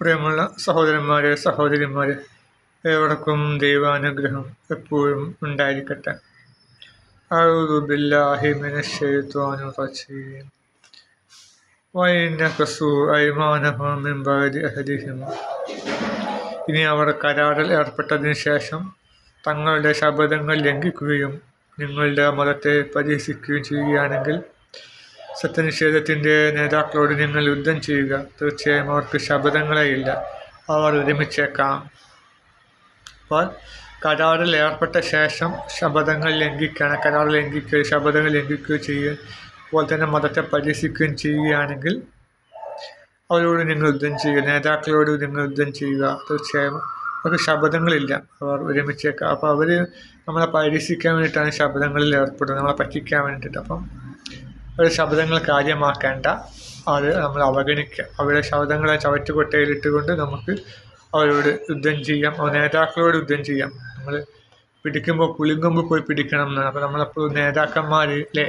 പ്രിയമുള്ള സഹോദരന്മാരെ സഹോദരിമാരെ ഏവർക്കും ദൈവാനുഗ്രഹം എപ്പോഴും ഉണ്ടായിരിക്കട്ടെ. ഇനി അവർ കരാറിൽ ഏർപ്പെട്ടതിന് ശേഷം തങ്ങളുടെ ശബ്ദങ്ങൾ ലംഘിക്കുകയും നിങ്ങളുടെ മതത്തെ പരിഹസിക്കുകയും ചെയ്യുകയാണെങ്കിൽ സത്യനിഷേധത്തിന്റെ നേതാക്കളോട് നിങ്ങൾ യുദ്ധം ചെയ്യുക. തീർച്ചയായും അവർക്ക് ശബ്ദങ്ങളെയില്ല അവർ ഒരുമിച്ചേക്കാം. അപ്പോൾ കരാറിൽ ഏർപ്പെട്ട ശേഷം ശബ്ദങ്ങൾ ലംഘിക്കുകയാണ്. കരാർ ലംഘിക്കുക ശബ്ദങ്ങൾ ലംഘിക്കുകയോ ചെയ്യുക അതുപോലെ തന്നെ മതത്തെ പരിഹസിക്കുകയും ചെയ്യുകയാണെങ്കിൽ അവരോട് നിങ്ങൾ യുദ്ധം ചെയ്യുക. നേതാക്കളോട് നിങ്ങൾ യുദ്ധം ചെയ്യുക. തീർച്ചയായും അവർക്ക് ശബ്ദങ്ങളില്ല അവർ ഒരുമിച്ചേക്കാം. അപ്പോൾ അവർ നമ്മളെ പരിഹസിക്കാൻ വേണ്ടിയിട്ടാണ് ശബ്ദങ്ങളിൽ ഏർപ്പെടുന്നത്. നമ്മളെ പറ്റിക്കാൻ വേണ്ടിയിട്ട്. അപ്പം ഒരു ശബ്ദങ്ങൾ കാര്യമാക്കേണ്ട. അത് നമ്മൾ അവഗണിക്കുക അവരുടെ ശബ്ദങ്ങളെ ചവറ്റുകൊട്ടയിലിട്ടുകൊണ്ട് നമുക്ക് അവരോട് യുദ്ധം ചെയ്യാം. നേതാക്കളോട് യുദ്ധം ചെയ്യാം. നമ്മൾ പിടിക്കുമ്പോൾ പുളിങ്കൊമ്പ് പോയി പിടിക്കണം എന്നാണ്. അപ്പോൾ നേതാക്കന്മാർ അല്ലേ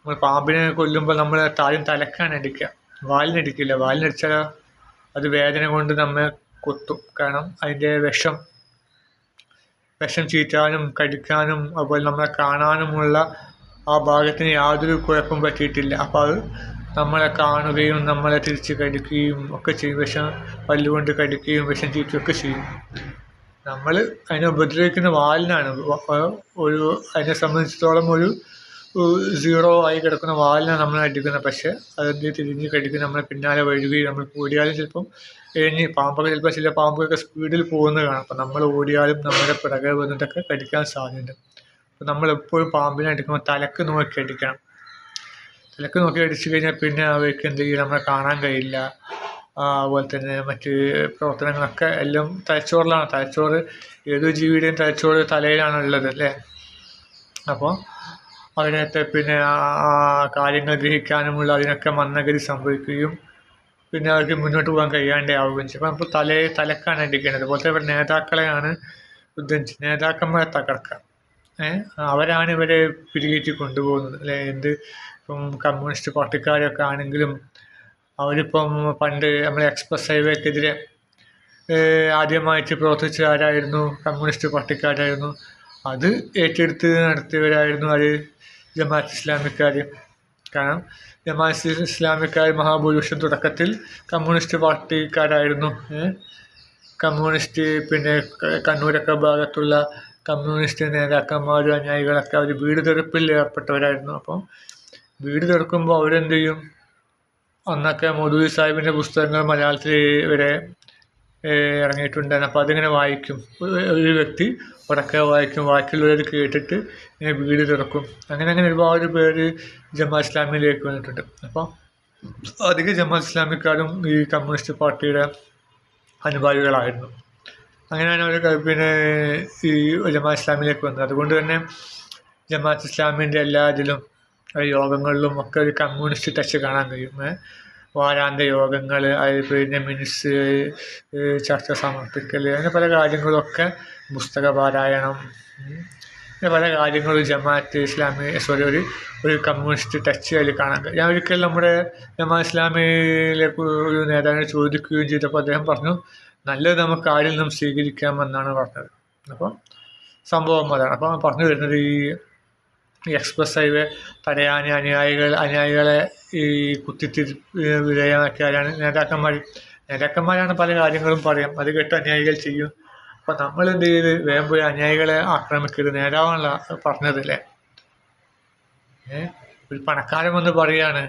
നമ്മൾ പാമ്പിനെ കൊല്ലുമ്പോൾ നമ്മൾ താഴെ തലക്കാണ് അടിക്കുക. വാലിനടിക്കില്ല വാലിനടിച്ചാൽ അത് വേദന കൊണ്ട് നമ്മെ കൊത്തും. കാരണം അതിന്റെ വിഷം വിഷം ചീറ്റാനും കടിക്കാനും അതുപോലെ നമ്മളെ കാണാനുമുള്ള ആ ഭാഗത്തിന് യാതൊരു കുഴപ്പം പറ്റിയിട്ടില്ല. അപ്പോൾ അത് നമ്മളെ കാണുകയും നമ്മളെ തിരിച്ച് കടിക്കുകയും ഒക്കെ ചെയ്യും. വിഷം പല്ലുകൊണ്ട് കടിക്കുകയും വിഷം ചീറ്റുകയൊക്കെ ചെയ്യും. നമ്മൾ അതിനെ ഉപദ്രവിക്കുന്ന വാലിനാണ്. ഒരു അതിനെ സംബന്ധിച്ചിടത്തോളം ഒരു സീറോ ആയി കിടക്കുന്ന വാലിനാണ് നമ്മൾ അടിക്കുന്നത്. പക്ഷേ അതെന്ത് തിരിഞ്ഞ് കടിക്കും നമ്മളെ പിന്നാലെ വഴുകുകയും നമ്മൾ ഓടിയാലും ചിലപ്പം എഴുതി പാമ്പൊക്കെ ചിലപ്പോൾ ചില പാമ്പൊക്കെ സ്പീഡിൽ പോകുന്നത് കാണാം. അപ്പം നമ്മൾ ഓടിയാലും നമ്മുടെ പിറകെ വന്നിട്ടൊക്കെ കടിക്കാൻ സാധ്യതയുണ്ട്. അപ്പം നമ്മളെപ്പോഴും പാമ്പിനെ അടിക്കുമ്പോൾ തലക്ക് നോക്കി അടിക്കണം. തലക്ക് നോക്കി അടിച്ചു കഴിഞ്ഞാൽ പിന്നെ അവയ്ക്ക് എന്ത് ചെയ്യും? നമ്മളെ കാണാൻ കഴിയില്ല. അതുപോലെ തന്നെ മറ്റ് പ്രവർത്തനങ്ങളൊക്കെ എല്ലാം തലച്ചോറിലാണ്. തലച്ചോറ് ഏതൊരു ജീവിയുടെയും തലച്ചോറ് തലയിലാണ് ഉള്ളത് അല്ലേ? അപ്പോൾ അതിനകത്തെ പിന്നെ ആ കാര്യങ്ങൾ ഗ്രഹിക്കാനുമുള്ള അതിനൊക്കെ മന്ദഗതി സംഭവിക്കുകയും പിന്നെ അവർക്ക് മുന്നോട്ട് പോകാൻ കഴിയാണ്ടേ ആവുകയും ചെയ്യും. അപ്പോൾ നമ്മൾ തലയെ തലക്കാണ് അടിക്കേണ്ടത്. അതുപോലെ നേതാക്കളെയാണ് ഉദ്ദേശിച്ചത് നേതാക്കന്മാരെ തകർക്കുക അവരാണ് ഇവരെ പിരികേറ്റി കൊണ്ടുപോകുന്നത്. അല്ലെ? എന്ത് ഇപ്പം കമ്മ്യൂണിസ്റ്റ് പാർട്ടിക്കാരൊക്കെ ആണെങ്കിലും അവരിപ്പം പണ്ട് നമ്മളെ എക്സ്പ്രസ് ഹൈവേക്കെതിരെ ആദ്യമായിട്ട് പ്രവർത്തിച്ച ആരായിരുന്നു? കമ്മ്യൂണിസ്റ്റ് പാർട്ടിക്കാരായിരുന്നു. അത് ഏറ്റെടുത്ത് നടത്തിയവരായിരുന്നു അത് ജമാഅത്ത് ഇസ്ലാമിക്കാർ. കാരണം ജമാഅത്ത് ഇസ്ലാമിക്കാർ മഹാഭൂരിപക്ഷം തുടക്കത്തിൽ കമ്മ്യൂണിസ്റ്റ് പാർട്ടിക്കാരായിരുന്നു. കമ്മ്യൂണിസ്റ്റ് പിന്നെ കണ്ണൂരൊക്കെ ഭാഗത്തുള്ള കമ്മ്യൂണിസ്റ്റ് നേതാക്കന്മാരും അനുയായികളൊക്കെ അവർ വീട് തെറുപ്പിൽ ഏർപ്പെട്ടവരായിരുന്നു. അപ്പം വീട് തെറുക്കുമ്പോൾ അവരെന്ത് ചെയ്യും? അന്നൊക്കെ മൗദൂദി സാഹിബിന്റെ പുസ്തകങ്ങൾ മലയാളത്തിൽ വരെ ഇറങ്ങിയിട്ടുണ്ടായിരുന്നു. അപ്പോൾ അതിങ്ങനെ വായിക്കും. ഒരു വ്യക്തി ഉടക്കെ വായിക്കും ബാക്കിയുള്ളവർ കേട്ടിട്ട് ഇങ്ങനെ വീട് തുറക്കും. അങ്ങനെ അങ്ങനെ ഒരുപാട് പേര് ജമാ ഇസ്ലാമിലേക്ക് വന്നിട്ടുണ്ട്. അപ്പോൾ അധികം ജമാ ഇസ്ലാമിക്കാരും ഈ കമ്മ്യൂണിസ്റ്റ് പാർട്ടിയുടെ അനുഭാവികളായിരുന്നു. അങ്ങനെയാണ് അവർ പിന്നെ ഈ ജമാ ഇസ്ലാമിലേക്ക് വന്നത്. അതുകൊണ്ട് തന്നെ ജമാഅത്ത് ഇസ്ലാമിന്റെ എല്ലാ ഇതിലും യോഗങ്ങളിലും ഒക്കെ ഒരു കമ്മ്യൂണിസ്റ്റ് ടച്ച് കാണാൻ കഴിയും. വാരാന്ത യോഗങ്ങൾ അത് പിന്നെ മിനിസ് ചർച്ച സമർപ്പിക്കൽ അങ്ങനെ പല കാര്യങ്ങളൊക്കെ പുസ്തക പാരായണം അങ്ങനെ പല കാര്യങ്ങളും ജമാഅത്ത് ഇസ്ലാമി സോറി ഒരു ഒരു കമ്മ്യൂണിസ്റ്റ് ടച്ച് അതിൽ കാണാൻ ഞാൻ ഒരിക്കൽ നമ്മുടെ ജമാ ഇസ്ലാമിയിലേക്ക് ഒരു നേതാവിനെ ചോദിക്കുകയും ചെയ്തപ്പോൾ അദ്ദേഹം പറഞ്ഞു നല്ലത് നമുക്ക് ആരിൽ നിന്നും സ്വീകരിക്കാമെന്നാണ് പറഞ്ഞത്. അപ്പോൾ സംഭവം അതാണ്. അപ്പം പറഞ്ഞു വരുന്നത് ഈ എക്സ്പ്രസ് ഹൈവേ തടയാൻ അനുയായികൾ അനുയായികളെ ഈ കുത്തിത്തിരി വിധേയമാക്കിയാലാണ് നേതാക്കന്മാർ നേതാക്കന്മാരാണ് പല കാര്യങ്ങളും പറയാം. അത് കേട്ട് അനുയായികൾ ചെയ്യും. അപ്പോൾ നമ്മൾ എന്ത് ചെയ്ത്? വേഗം പോയി അനുയായികളെ ആക്രമിക്കരുത്. നേതാവാണല്ലോ പറഞ്ഞതല്ലേ ഒരു പണക്കാരൻ വന്ന് പറയാണ്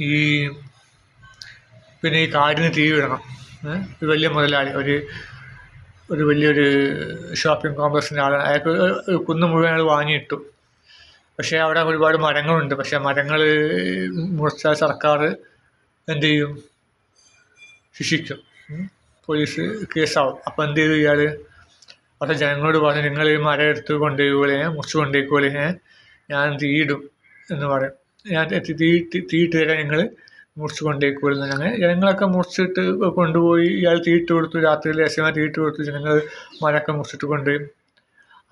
ഈ പിന്നെ ഈ കാടിന് തീ വിടണം. ഒരു വലിയ മുതലാളി ഒരു ഒരു വലിയൊരു ഷോപ്പിംഗ് കോംപ്ലക്സിന്റെ ആളാണ്. അയാൾക്ക് ഒരു കുന്ന് മുഴുവൻ അയാൾ വാങ്ങിയിട്ടു. പക്ഷേ അവിടെ ഒരുപാട് മരങ്ങളുണ്ട്. പക്ഷേ മരങ്ങൾ മുറിച്ചാൽ സർക്കാർ എന്ത് ചെയ്യും? ശിക്ഷിക്കും. പോലീസ് കേസാവും. അപ്പോൾ എന്ത് ചെയ്തു ഇയാൾ അവിടെ ജനങ്ങളോട് പറഞ്ഞു നിങ്ങൾ ഈ മരം എടുത്ത് കൊണ്ടുപോയി മുറിച്ച് കൊണ്ടുപോയി ഞാൻ തീയിടും എന്ന് പറയും. ഞാൻ തീ തീയിട്ട് തരാൻ നിങ്ങൾ മുറിച്ച് കൊണ്ടേക്കുമായിരുന്നു അങ്ങനെ ജനങ്ങളൊക്കെ മുറിച്ചിട്ട് കൊണ്ടുപോയി ഇയാൾ തീയിട്ട് കൊടുത്തു. രാത്രിയിൽ ലേശമായി തീയിട്ട് കൊടുത്തു. ജനങ്ങൾ മരമൊക്കെ മുറിച്ചിട്ട് കൊണ്ടുപോയി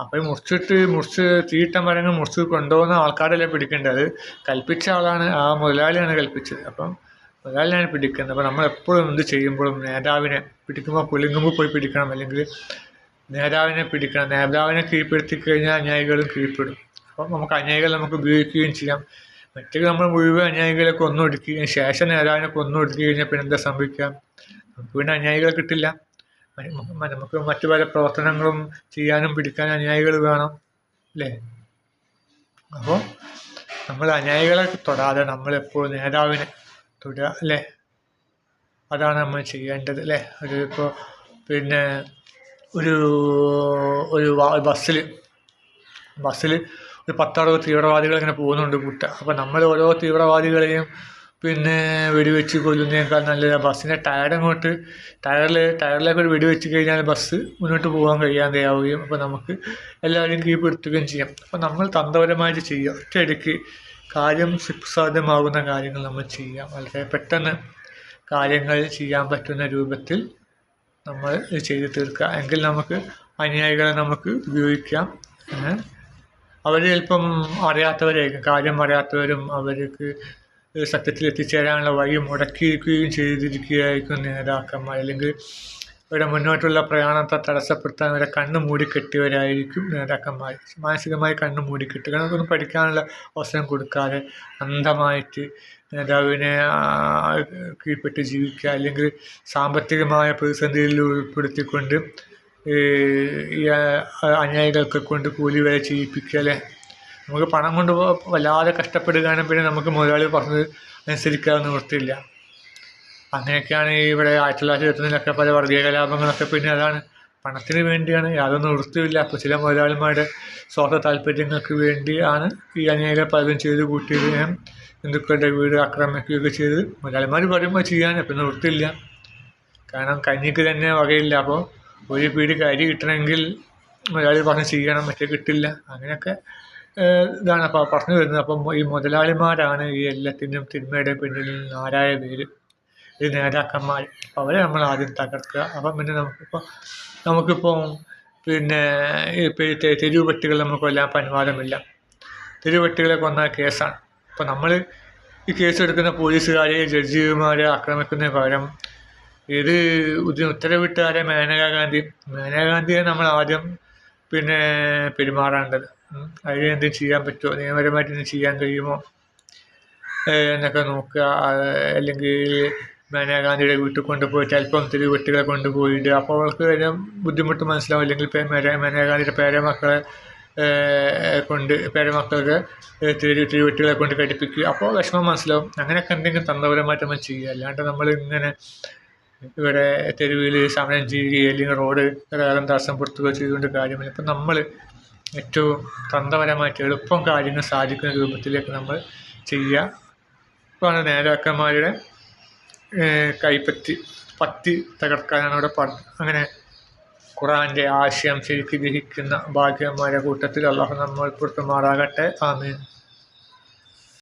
അപ്പോൾ മുറിച്ചിട്ട് മുറിച്ച് തീയിട്ട മരങ്ങൾ മുറിച്ച് കൊണ്ടുപോകുന്ന ആൾക്കാരല്ലേ പിടിക്കേണ്ടത്? കൽപ്പിച്ച ആളാണ്. ആ മുതലാളിയാണ് കൽപ്പിച്ചത്. അപ്പം മുതലാളിയാണ് പിടിക്കുന്നത് അപ്പോൾ നമ്മൾ എപ്പോഴും എന്ത് ചെയ്യുമ്പോഴും നേതാവിനെ പിടിക്കുമ്പോൾ പുലിങ്ങുമ്പോൾ പോയി പിടിക്കണം. അല്ലെങ്കിൽ നേതാവിനെ പിടിക്കണം. നേതാവിനെ കീഴ്പ്പെടുത്തി കഴിഞ്ഞാൽ അനുയായികളും കീഴ്പ്പെടും. അപ്പം നമുക്ക് അനുയായികൾ നമുക്ക് ഉപയോഗിക്കുകയും ചെയ്യാം. മറ്റേ നമ്മൾ മുഴുവൻ അനുയായികളെ കൊന്നൊടുക്കുകയും ശേഷം നേതാവിനെ കൊന്നൊടുക്കി കഴിഞ്ഞാൽ പിന്നെ എന്താ സംഭവിക്കാം നമുക്ക് പിന്നെ അനുയായികളെ കിട്ടില്ല. നമുക്ക് മറ്റു പല പ്രവർത്തനങ്ങളും ചെയ്യാനും പിടിക്കാനും അനുയായികൾ വേണം അല്ലേ? അപ്പോൾ നമ്മൾ അനുയായികളെ തൊടാതെ നമ്മളെപ്പോഴും നേതാവിനെ തൊടുക അല്ലേ? അതാണ് നമ്മൾ ചെയ്യേണ്ടത് അല്ലേ? ഒരു ഇപ്പോൾ പിന്നെ ഒരു ഒരു ബസ്സിൽ ബസ്സിൽ ഒരു പത്തറുപത് തീവ്രവാദികൾ ഇങ്ങനെ പോകുന്നുണ്ട് കുട്ട അപ്പോൾ നമ്മൾ ഓരോ തീവ്രവാദികളെയും പിന്നെ വെടിവെച്ച് കൊല്ലുന്നതിനേക്കാൾ നല്ലത് ബസ്സിന്റെ ടയർ അങ്ങോട്ട് ടയറിൽ ടയറിലേക്ക് ഒരു വെടിവെച്ച് കഴിഞ്ഞാൽ ബസ് മുന്നോട്ട് പോകാൻ കഴിയാതെയാവുകയും അപ്പോൾ നമുക്ക് എല്ലാവരെയും കീഴ്പ്പെടുത്തുകയും ചെയ്യാം. അപ്പോൾ നമ്മൾ തന്ത്രപരമായിട്ട് ചെയ്യുക. ഒറ്റയടിക്ക് കാര്യം സുസാധ്യമാകുന്ന കാര്യങ്ങൾ നമ്മൾ ചെയ്യാം വളരെ പെട്ടെന്ന് കാര്യങ്ങൾ ചെയ്യാൻ പറ്റുന്ന രൂപത്തിൽ നമ്മൾ ചെയ്ത് തീർക്കുക. എങ്കിൽ നമുക്ക് അനുയായികളെ നമുക്ക് ഉപയോഗിക്കാം അവർ ചിലപ്പം അറിയാത്തവരായിരിക്കും കാര്യം അറിയാത്തവരും അവർക്ക് സത്യത്തിൽ എത്തിച്ചേരാനുള്ള വഴി മുടക്കിയിരിക്കുകയും ചെയ്തിരിക്കുകയായിരിക്കും നേതാക്കന്മാർ. അല്ലെങ്കിൽ ഇവരുടെ മുന്നോട്ടുള്ള പ്രയാണത്തെ തടസ്സപ്പെടുത്താൻ ഇവരെ കണ്ണ് മൂടിക്കെട്ടിയവരായിരിക്കും നേതാക്കന്മാർ. മാനസികമായി കണ്ണ് മൂടിക്കെട്ടുക. നമുക്കൊന്നും പഠിക്കാനുള്ള അവസരം കൊടുക്കാതെ അന്ധമായിട്ട് നേതാവിനെ കീഴ്പ്പെട്ട് ജീവിക്കുക. അല്ലെങ്കിൽ സാമ്പത്തികമായ പ്രതിസന്ധിയിൽ ഉൾപ്പെടുത്തിക്കൊണ്ട് ഈ അനുയായികൾക്ക് കൊണ്ട് കൂലി വരെ ചെയ്യിപ്പിക്കുക അല്ലേ നമുക്ക് പണം കൊണ്ട് വല്ലാതെ കഷ്ടപ്പെടുകയാണെങ്കിൽ പിന്നെ നമുക്ക് മുതലാളി പറഞ്ഞത് അനുസരിക്കാവുന്ന നിവൃത്തിയില്ല. അങ്ങനെയൊക്കെയാണ് ഇവിടെ ആയിരത്തി തൊള്ളായിരത്തി ഇരുപത്തൊന്നിലൊക്കെ പല വർഗീയ കലാപങ്ങളൊക്കെ. പിന്നെ അതാണ് പണത്തിന് വേണ്ടിയാണ് യാതൊന്നും നിവൃത്തിയില്ല അപ്പോൾ ചില മുതലാളിമാരുടെ സ്വാർത്ഥ താല്പര്യങ്ങൾക്ക് വേണ്ടിയാണ് ഈ അനുയായികൾ പലതും ചെയ്ത് കൂട്ടിയതിനും ഹിന്ദുക്കളുടെ വീട് ആക്രമിക്കുകയൊക്കെ ചെയ്ത് മുതലാളിമാർ പറയുമ്പോൾ ചെയ്യാൻ പിന്നെ നിവൃത്തിയില്ല. കാരണം കഞ്ഞിക്ക് തന്നെ വകയില്ല. അപ്പോൾ ഒരു പീടി കരി കിട്ടണമെങ്കിൽ മുതലാളി പറഞ്ഞ് ചെയ്യണം മറ്റേ കിട്ടില്ല. അങ്ങനെയൊക്കെ ഇതാണ് അപ്പോൾ പറഞ്ഞു വരുന്നത്. അപ്പം ഈ മുതലാളിമാരാണ് ഈ എല്ലാത്തിനും തിന്മയുടെ പിന്നിൽ നാരായ പേര്. ഈ നേതാക്കന്മാർ. അവരെ നമ്മൾ ആദ്യം തകർക്കുക. അപ്പം പിന്നെ നമുക്കിപ്പോൾ നമുക്കിപ്പോൾ പിന്നെ ഈ തെ- തെരുവ് പട്ടികൾ നമുക്ക് കൊല്ലാൻ അനുവാദമില്ല തെരുവ് പട്ടികളെ കൊന്ന കേസാണ്. അപ്പോൾ നമ്മൾ ഈ കേസെടുക്കുന്ന പോലീസുകാരെ ജഡ്ജിമാരെ ആക്രമിക്കുന്നതിന് പകരം ഇത് ഇതിന് ഉത്തരവിട്ട മേനകാ ഗാന്ധി മേനകാ ഗാന്ധിയെ നമ്മൾ ആദ്യം പിന്നെ പെരുമാറേണ്ടത്. അതിന് എന്തും ചെയ്യാൻ പറ്റുമോ നിയമപരമായിട്ട് എന്തും ചെയ്യാൻ കഴിയുമോ? എന്നൊക്കെ നോക്കുക. അല്ലെങ്കിൽ അല്ലെങ്കിൽ മേനകാഗാന്ധിയുടെ വീട്ടിൽ കൊണ്ടുപോയിട്ട് അല്പം തിരി വെട്ടികളെ കൊണ്ടുപോയിട്ട് അപ്പോൾ അവൾക്ക് അതിന് ബുദ്ധിമുട്ട് മനസ്സിലാവും. അല്ലെങ്കിൽ ഇപ്പം ഗാന്ധിയുടെ പേരമക്കളെ കൊണ്ട് പേരമക്കൾക്ക് തിരി തിരുവെട്ടികളെ കൊണ്ട് കടിപ്പിക്കുക അപ്പോൾ വിഷമം മനസ്സിലാവും. അങ്ങനെയൊക്കെ എന്തെങ്കിലും തന്ത്രപരമായിട്ട് നമ്മൾ ചെയ്യുക. അല്ലാണ്ട് നമ്മൾ ഇങ്ങനെ ഇവിടെ തെരുവിൽ സമരം ചെയ്യുകയോ അല്ലെങ്കിൽ റോഡ് ഗതാഗതം തടസ്സപ്പെടുത്തുകയോ ചെയ്തുകൊണ്ട് കാര്യമില്ല. ഇപ്പം നമ്മൾ ഏറ്റവും തന്ത്രപരമായിട്ട് എളുപ്പം കാര്യങ്ങൾ സാധിക്കുന്ന രൂപത്തിലേക്ക് നമ്മൾ ചെയ്യുക. ഇപ്പോഴാണ് നേതാക്കന്മാരുടെ കൈപ്പറ്റി പത്തി തകർക്കാനാണ് പറഞ്ഞത് അങ്ങനെ ഖുറാന്റെ ആശയം ശരിക്ക് ഗ്രഹിക്കുന്ന ഭാഗ്യന്മാരുടെ കൂട്ടത്തിൽ അള്ളാഹു നമ്മൾ ഉൾപ്പെടുത്തുമാറാകട്ടെ ആമീൻ.